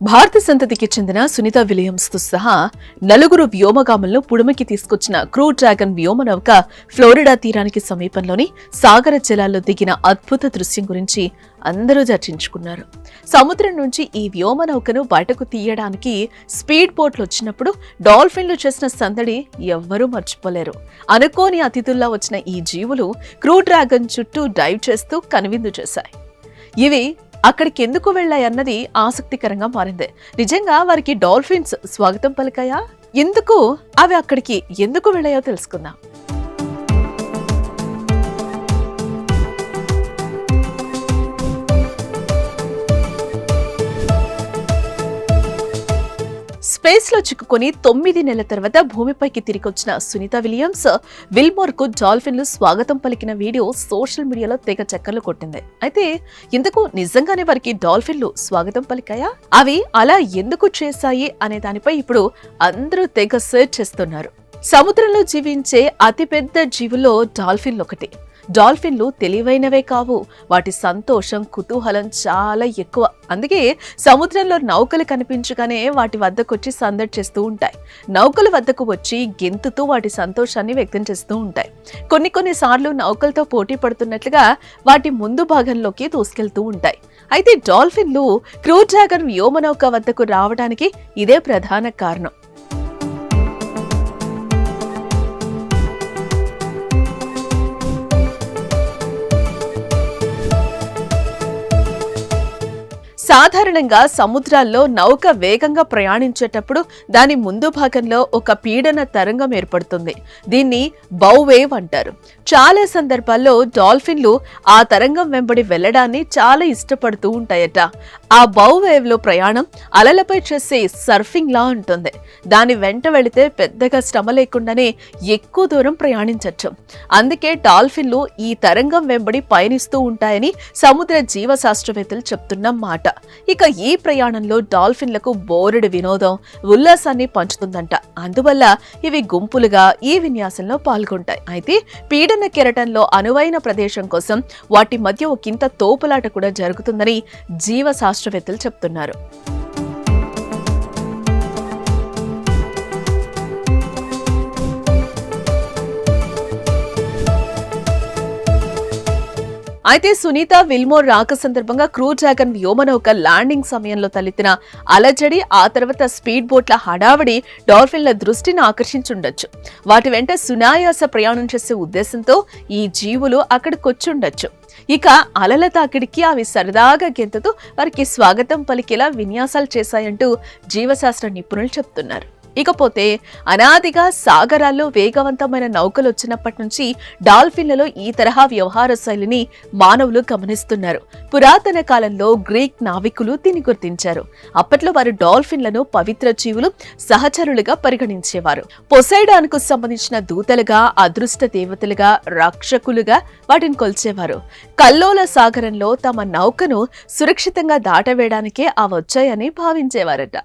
భారత సంతతికి చెందిన సునీత విలియమ్స్తో సహా నలుగురు వ్యోమగాములను పుడమికి తీసుకొచ్చిన క్రూ డ్రాగన్ వ్యోమ నౌక ఫ్లోరిడా తీరానికి సమీపంలోని సాగర జలాల్లో దిగిన అద్భుత దృశ్యం గురించి అందరూ చర్చించుకున్నారు. సముద్రం నుంచి ఈ వ్యోమ నౌకను బయటకు తీయడానికి స్పీడ్ బోట్లు వచ్చినప్పుడు డాల్ఫిన్లు చేసిన సందడి ఎవ్వరూ మర్చిపోలేరు. అనుకోని అతిథుల్లా వచ్చిన ఈ జీవులు క్రూ డ్రాగన్ చుట్టూ డైవ్ చేస్తూ కనువిందు చేశాయి. ఇవి అక్కడికి ఎందుకు వెళ్ళాయన్నది ఆసక్తికరంగా మారింది. నిజంగా వారికి డాల్ఫిన్స్ స్వాగతం పలికాయా? ఎందుకు? అవి అక్కడికి ఎందుకు వెళ్ళాయో తెలుసుకుందాం. స్పేస్లో చిక్కుకొని తొమ్మిది నెలల తర్వాత భూమిపైకి తిరిగి వచ్చిన సునీత విలియమ్స్ విల్మోర్కు డాల్ఫిన్లు స్వాగతం పలికిన వీడియో సోషల్ మీడియాలో తెగ చక్కర్లు కొట్టింది. అయితే ఇందుకు నిజంగానే వారికి డాల్ఫిన్లు స్వాగతం పలికాయా? అవి అలా ఎందుకు చేశాయి అనే దానిపై ఇప్పుడు అందరూ తెగ సెర్చ్ చేస్తున్నారు. సముద్రంలో జీవించే అతిపెద్ద జీవుల్లో డాల్ఫిన్లు ఒకటి డాల్ఫిన్లు తెలివైనవే కావు. వాటి సంతోషం కుతూహలం చాలా ఎక్కువ. అందుకే సముద్రంలో నౌకలు కనిపించగానే వాటి వద్దకొచ్చి సందడి చేస్తూ ఉంటాయి. నౌకల వద్దకు వచ్చి గెంతుతూ వాటి సంతోషాన్ని వ్యక్తం చేస్తూ ఉంటాయి. కొన్ని కొన్నిసార్లు నౌకలతో పోటీ పడుతున్నట్లుగా వాటి ముందు భాగంలోకి దూసుకెళ్తూ ఉంటాయి. అయితే డాల్ఫిన్లు క్రూ డ్రాగన్ వ్యోమనౌక వద్దకు రావడానికి ఇదే ప్రధాన కారణం. సాధారణంగా సముద్రాల్లో నౌక వేగంగా ప్రయాణించేటప్పుడు దాని ముందు భాగంలో ఒక పీడన తరంగం ఏర్పడుతుంది. దీన్ని బౌవేవ్ అంటారు. చాలా సందర్భాల్లో డాల్ఫిన్లు ఆ తరంగం వెంబడి వెళ్ళడాన్ని చాలా ఇష్టపడుతూ ఉంటాయట. ఆ బౌవేవ్లో ప్రయాణం అలలపై చేసే సర్ఫింగ్ లా ఉంటుంది. దాని వెంట వెళితే పెద్దగా శ్రమ లేకుండానే ఎక్కువ దూరం ప్రయాణించవచ్చు అందుకే డాల్ఫిన్లు ఈ తరంగం వెంబడి పయనిస్తూ ఉంటాయని సముద్ర జీవశాస్త్రవేత్తలు చెప్తున్న మాట. ఇక ఈ ప్రయాణంలో డాల్ఫిన్లకు బోరెడు వినోదం ఉల్లాసాన్ని పంచుతుందంట. అందువల్ల ఇవి గుంపులుగా ఈ విన్యాసంలో పాల్గొంటాయి. అయితే పీడన కెరటంలో అనువైన ప్రదేశం కోసం వాటి మధ్య ఒకంత తోపులాట కూడా జరుగుతుందని జీవశాస్త్రవేత్తలు చెప్తున్నారు. అయితే సునీత విల్మోర్ రాక సందర్భంగా క్రూ డ్రాగన్ వ్యోమనౌక ల్యాండింగ్ సమయంలో తలెత్తిన అలజడి ఆ తర్వాత స్పీడ్ బోట్ల హడావడి డాల్ఫిన్ల దృష్టిని ఆకర్షించుండొచ్చు. వాటి వెంట సునాయాస ప్రయాణం చేసే ఉద్దేశంతో ఈ జీవులు అక్కడికొచ్చుండొచ్చు. ఇక అలల తాకిడికి అవి సరదాగా గెంతుతూ వారికి స్వాగతం పలికేలా విన్యాసాలు చేశాయంటూ జీవశాస్త్ర నిపుణులు చెప్తున్నారు. ఇకపోతే అనాదిగా సాగరాల్లో వేగవంతమైన నౌకలు వచ్చినప్పటి నుంచి డాల్ఫిన్లలో ఈ తరహా వ్యవహార శైలిని మానవులు గమనిస్తున్నారు. పురాతన కాలంలో గ్రీక్ నావికులు దీన్ని గుర్తించారు. అప్పట్లో వారు డాల్ఫిన్లను పవిత్ర జీవులు సహచరులుగా పరిగణించేవారు. పొసైడాన్కు సంబంధించిన దూతలుగా అదృష్ట దేవతలుగా రక్షకులుగా వాటిని కొల్చేవారు. కల్లోల సాగరంలో తమ నౌకను సురక్షితంగా దాటవేయడానికే ఆ వచ్చాయని భావించేవారట.